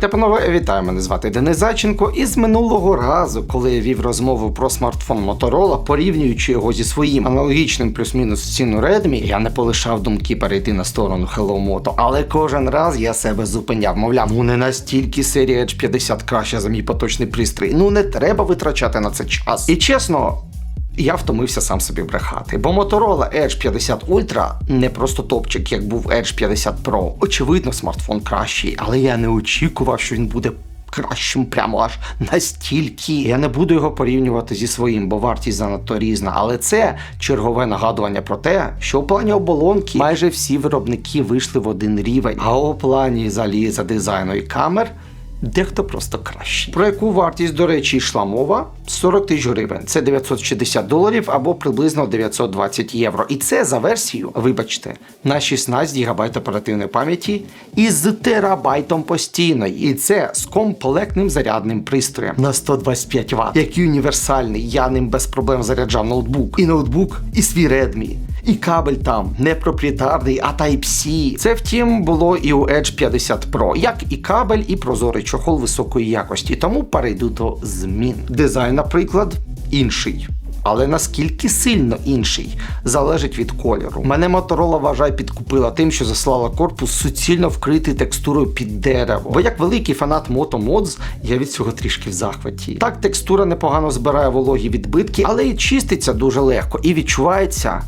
Пані панове, вітаю, мене звати Денис Зайченко. І з минулого разу, коли я вів розмову про смартфон Motorola, порівнюючи його зі своїм аналогічним плюс-мінус ціну Redmi, я не полишав думки перейти на сторону Hello Moto. Але кожен раз я себе зупиняв. Мовляв, ну не настільки серія Edge 50 краща за мій поточний пристрій. Ну не треба витрачати на це час. І чесно. Я втомився сам собі брехати, бо Motorola Edge 50 Ultra не просто топчик, як був Edge 50 Pro. Очевидно, смартфон кращий, але я не очікував, що він буде кращим прямо аж настільки. Я не буду його порівнювати зі своїм, бо вартість занадто різна. Але це чергове нагадування про те, що у плані оболонки майже всі виробники вийшли в один рівень, а у плані заліза, дизайну і камер. Дехто просто кращий. Про яку вартість, до речі, йшла мова? 40 тисяч гривень. Це 960 доларів або приблизно 920 євро. І це за версію, вибачте, на 16 ГБ оперативної пам'яті із терабайтом постійної. І це з комплектним зарядним пристроєм на 125 Вт, який універсальний. Я ним без проблем заряджав ноутбук. І ноутбук, і свій Redmi. І кабель там не проприєтарний, а Type-C. Це втім було і у Edge 50 Pro, як і кабель, і прозорий чохол високої якості. Тому перейду до змін. Дизайн, наприклад, інший. Але наскільки сильно інший залежить від кольору. Мене Motorola, вважай, підкупила тим, що заслала корпус суцільно вкритий текстурою під дерево. Бо як великий фанат Moto Mods, я від цього трішки в захваті. Так, текстура непогано збирає вологі відбитки, але і чиститься дуже легко і відчувається.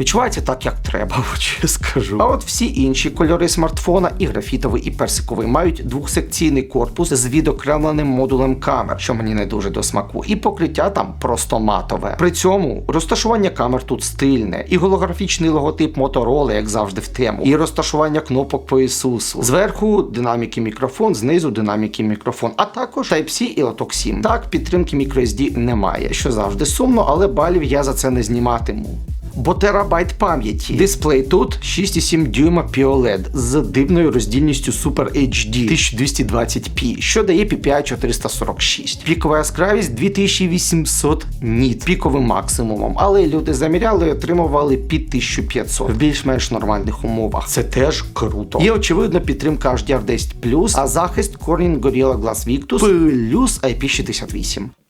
Відчувається так, як треба, я скажу. А от всі інші кольори смартфона, і графітовий, і персиковий, мають двохсекційний корпус з відокремленим модулем камер, що мені не дуже до смаку, і покриття там просто матове. При цьому розташування камер тут стильне, і голографічний логотип Motorola, як завжди, в тему, і розташування кнопок по Ісусу. Зверху динаміки мікрофон, знизу динаміки мікрофон, а також Type-C і лоток 7. Так, підтримки microSD немає, що завжди сумно, але балів я за це не зніматиму бо терабайт пам'яті. Дисплей тут 6,7 дюйма POLED з дивною роздільністю Super HD 1220p, що дає PPI 446. Пікова яскравість 2800 ніт піковим максимумом, але люди заміряли і отримували під 1500 в більш-менш нормальних умовах. Це теж круто. Є очевидно підтримка HDR10+, а захист Corning Gorilla Glass Victus плюс IP68.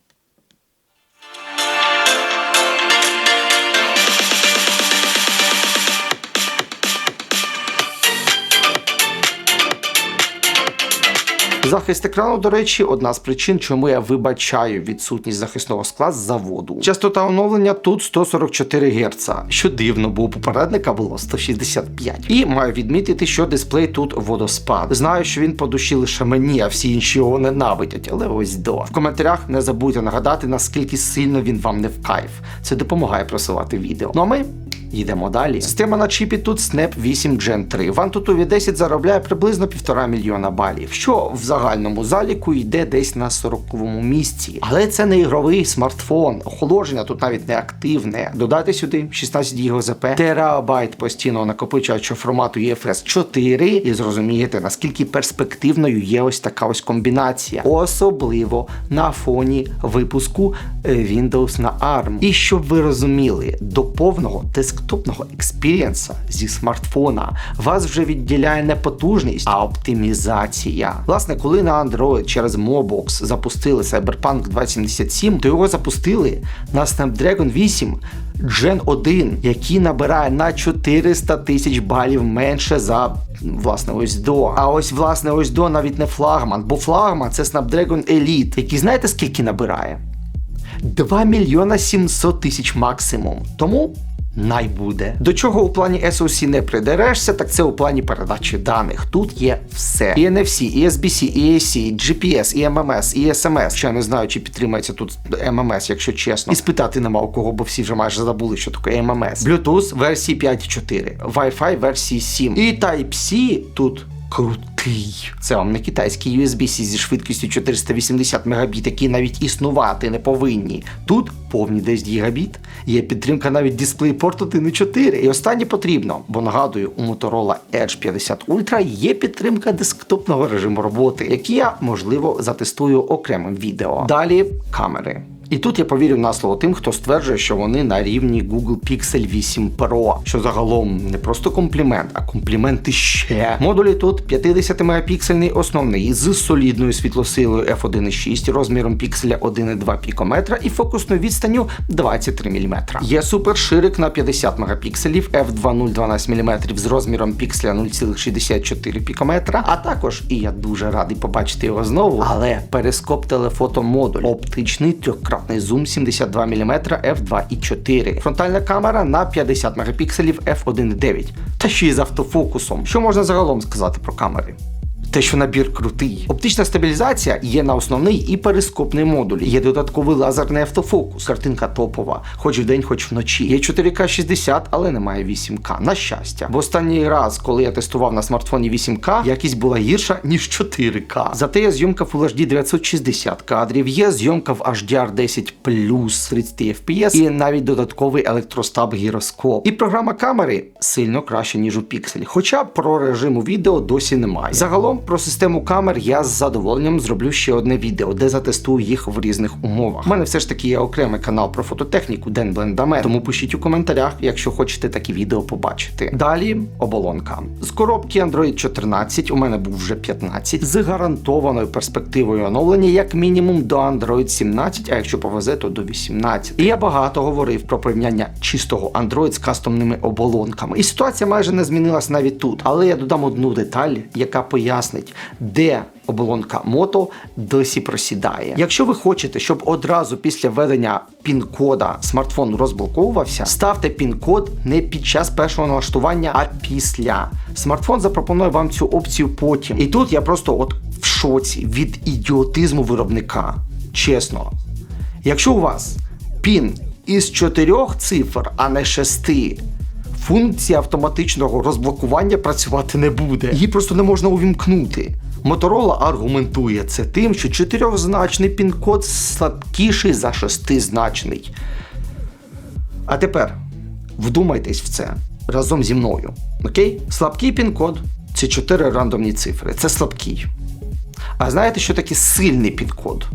Захист екрану, до речі, одна з причин, чому я вибачаю відсутність захисного скла з заводу. Частота оновлення тут 144 Гц, що дивно, бо у попередника було 165. І маю відмітити, що дисплей тут водоспад. Знаю, що він по душі лише мені, а всі інші його ненавидять, але ось до. В коментарях не забудьте нагадати, наскільки сильно він вам не в кайф. Це допомагає просувати відео. Ну а ми. Йдемо далі. Система на чіпі тут Snap 8 Gen 3. В Antutu 10 заробляє приблизно півтора мільйона балів, що в загальному заліку йде десь на 40-му місці. Але це не ігровий смартфон. Охолодження тут навіть не активне. Додати сюди 16 ГБ терабайт постійного накопичувача формату UFS 4 і зрозумієте, наскільки перспективною є ось така ось комбінація. Особливо на фоні випуску е, Windows на ARM. І щоб ви розуміли, до повного десктопного експірієнса зі смартфона вас вже відділяє не потужність, а оптимізація. Власне, коли на Android через Mobox запустили Cyberpunk 2077, то його запустили на Snapdragon 8 Gen 1, який набирає на 400 тисяч балів менше за. Власне, ось до. А ось, власне, ось до навіть не флагман, бо флагман це Snapdragon Elite, який знаєте скільки набирає? 2 мільйона 700 тисяч максимум. Тому най буде. До чого у плані SoC не придерешся, так це у плані передачі даних. Тут є все. І NFC, і SBC, і AC, GPS, і MMS, і SMS. Ще не знаю, чи підтримається тут MMS, якщо чесно. І спитати нема у кого, бо всі вже майже забули, що таке MMS. Bluetooth версії 5.4, Wi-Fi версії 7. І Type-C тут крутий. Це вам не китайський USB-C зі швидкістю 480 Мбіт, які навіть існувати не повинні. Тут повні 10 гігабіт. Є підтримка навіть DisplayPort 1.4. І останнє потрібно, бо нагадую, у Motorola Edge 50 Ultra є підтримка десктопного режиму роботи, який я можливо затестую окремим відео. Далі камери. І тут я повірю на слово тим, хто стверджує, що вони на рівні Google Pixel 8 Pro, що загалом не просто комплімент, а комплімент іще. Модулі тут 50 мегапіксельний основний з солідною світлосилою f1.6 розміром пікселя 1,2 пікометра і фокусною відстанню 23 мм. Є суперширик на 50 мегапікселів f2.0 12 мм з розміром пікселя 0,64 пікометра, а також, і я дуже радий побачити його знову, але перископ телефотомодуль, оптичний трьохкратний зум 72 мм f2.4, фронтальна камера на 50 мегапікселів f1.9, та ще й з автофокусом. Що можна загалом сказати про камери? Те, що набір крутий. Оптична стабілізація є на основний і перископний модуль. Є додатковий лазерний автофокус. Картинка топова, хоч вдень, хоч вночі. Є 4К 60, але немає 8К. На щастя. В останній раз, коли я тестував на смартфоні 8К, якість була гірша, ніж 4К. Зате є зйомка Full HD 960 кадрів, є зйомка в HDR 10 плюс 30 FPS і навіть додатковий електростаб гіроскоп. І програма камери сильно краще, ніж у пікселі. Хоча про режиму відео досі немає. Загалом про систему камер я з задоволенням зроблю ще одне відео, де затестую їх в різних умовах. У мене все ж таки є окремий канал про фототехніку Ден Блендаме, тому пишіть у коментарях, якщо хочете такі відео побачити. Далі оболонка. З коробки Android 14 у мене був вже 15, з гарантованою перспективою оновлення як мінімум до Android 17, а якщо повезе, то до 18. І я багато говорив про порівняння чистого Android з кастомними оболонками. І ситуація майже не змінилась навіть тут. Але я додам одну деталь, яка пояснить, де оболонка мото досі просідає. Якщо ви хочете, щоб одразу після введення пін-кода смартфон розблоковувався, ставте пін-код не під час першого налаштування, а після. Смартфон запропонує вам цю опцію потім. І тут я просто от в шоці від ідіотизму виробника. Чесно. Якщо у вас пін із чотирьох цифр, а не шести, функція автоматичного розблокування працювати не буде. Її просто не можна увімкнути. Моторола аргументує це тим, що чотирьохзначний пін-код слабкіший за шестизначний. А тепер вдумайтесь в це разом зі мною. Окей? Слабкий пін-код це чотири рандомні цифри. Це слабкий. А знаєте, що таке сильний пін-код?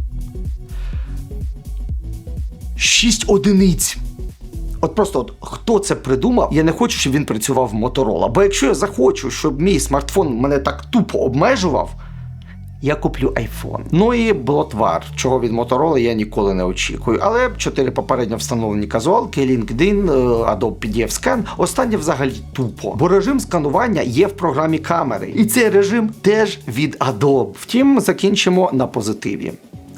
6 одиниць. От просто от хто це придумав, я не хочу, щоб він працював в Motorola. Бо якщо я захочу, щоб мій смартфон мене так тупо обмежував, я куплю iPhone. Ну і блотвар, чого від Motorola я ніколи не очікую. Але чотири попередньо встановлені казуалки, LinkedIn, е, Adobe PDF Scan, останнє взагалі тупо. Бо режим сканування є в програмі камери. І цей режим теж від Adobe. Втім, закінчимо на позитиві.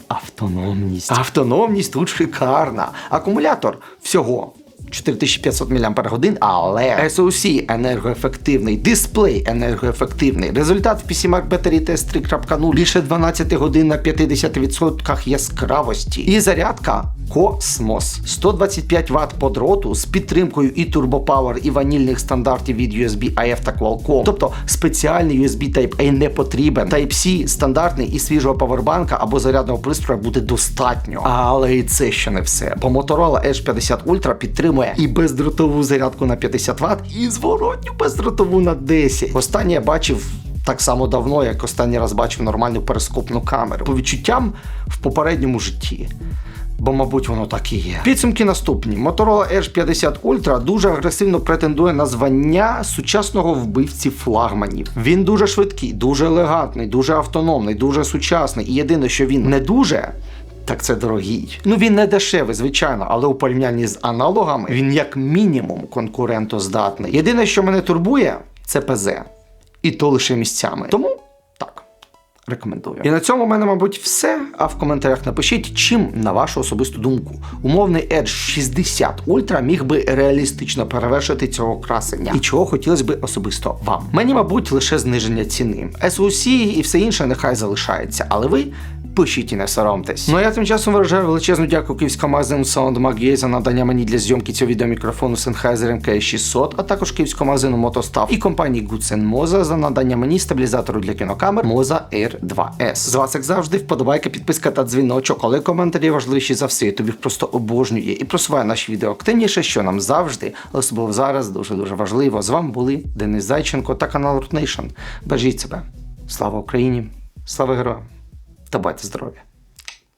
Автономність. Автономність тут шикарна. Акумулятор всього. 4500 мАч, але SoC енергоефективний, дисплей енергоефективний. Результат в PCMark Battery Test 3.0 більше 12 годин на 50% яскравості. І зарядка Космос 125 Вт по дроту з підтримкою і турбопауер, і ванільних стандартів від USB AF та Qualcomm. Тобто спеціальний USB Type-A не потрібен. Type-C стандартний і свіжого павербанка або зарядного пристрою буде достатньо. Але і це ще не все. Бо Motorola Edge 50 Ultra підтримує і бездротову зарядку на 50 Вт, і зворотню бездротову на 10. Останнє я бачив. Так само давно, як останній раз бачив нормальну перископну камеру. По відчуттям в попередньому житті. Бо, мабуть, воно так і є. Підсумки наступні: Motorola Edge 50 Ultra дуже агресивно претендує на звання сучасного вбивці флагманів. Він дуже швидкий, дуже елегантний, дуже автономний, дуже сучасний. І єдине, що він не дуже. Так це дорогий. Ну він не дешевий, звичайно, але у порівнянні з аналогами він як мінімум конкурентоздатний. Єдине, що мене турбує, це ПЗ. І то лише місцями. Тому так. Рекомендую. І на цьому в мене, мабуть, все. А в коментарях напишіть, чим, на вашу особисту думку, умовний Edge 60 Ultra міг би реалістично перевершити цього красення. І чого хотілося би особисто вам. Мені, мабуть, лише зниження ціни. SoC і все інше нехай залишається, але ви. Пишіть і не соромтесь. Ну а я тим часом виражаю величезну дякую київському магазину SoundMag.ua за надання мені для зйомки цього відеомікрофону Sennheiser MK600, а також київському магазину Мотостав і компанії Goodsen Moza за надання мені стабілізатору для кінокамер Moza R2S. З вас, як завжди, вподобайка, підписка та дзвіночок, але коментарі важливіші за все. Я тобі просто обожнює і просуває наші відео активніше, що нам завжди, особливо зараз, дуже дуже важливо. З вами були Денис Зайченко та канал Nation. Бережіть себе. Слава Україні! Слава героям! Та байте здоров'я!